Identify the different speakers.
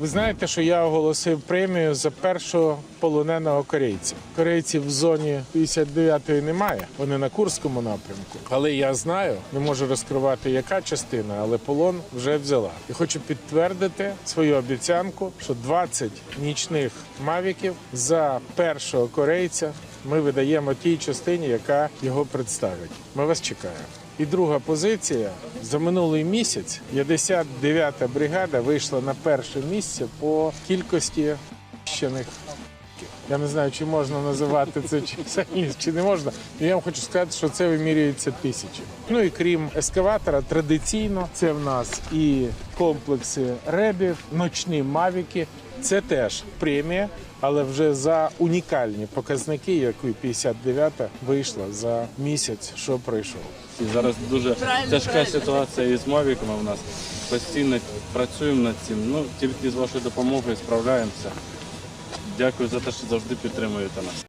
Speaker 1: Ви знаєте, що я оголосив премію за першого полоненого корейця. Корейців в зоні 59-ї немає. Вони на Курському напрямку. Але я знаю, не можу розкривати, яка частина, але полон вже взяла. І хочу підтвердити свою обіцянку, що 20 нічних мавіків за першого корейця ми видаємо тій частині, яка його представить. Ми вас чекаємо. І друга позиція за минулий місяць 59-та бригада вийшла на перше місце по кількості щених. Я не знаю, чи можна називати це чисельність, чи не можна. Я вам хочу сказати, що це вимірюється тисячі. Ну і крім ескаватора, традиційно це в нас і комплекси ребів, ночні мавіки. Це теж премія, але вже за унікальні показники, які 59-та вийшла за місяць, що пройшов.
Speaker 2: І зараз дуже тяжка ситуація із мавіками у нас. Постійно працюємо над цим. Ну, тільки з вашою допомогою справляємося. Дякую за те, що завжди підтримуєте нас.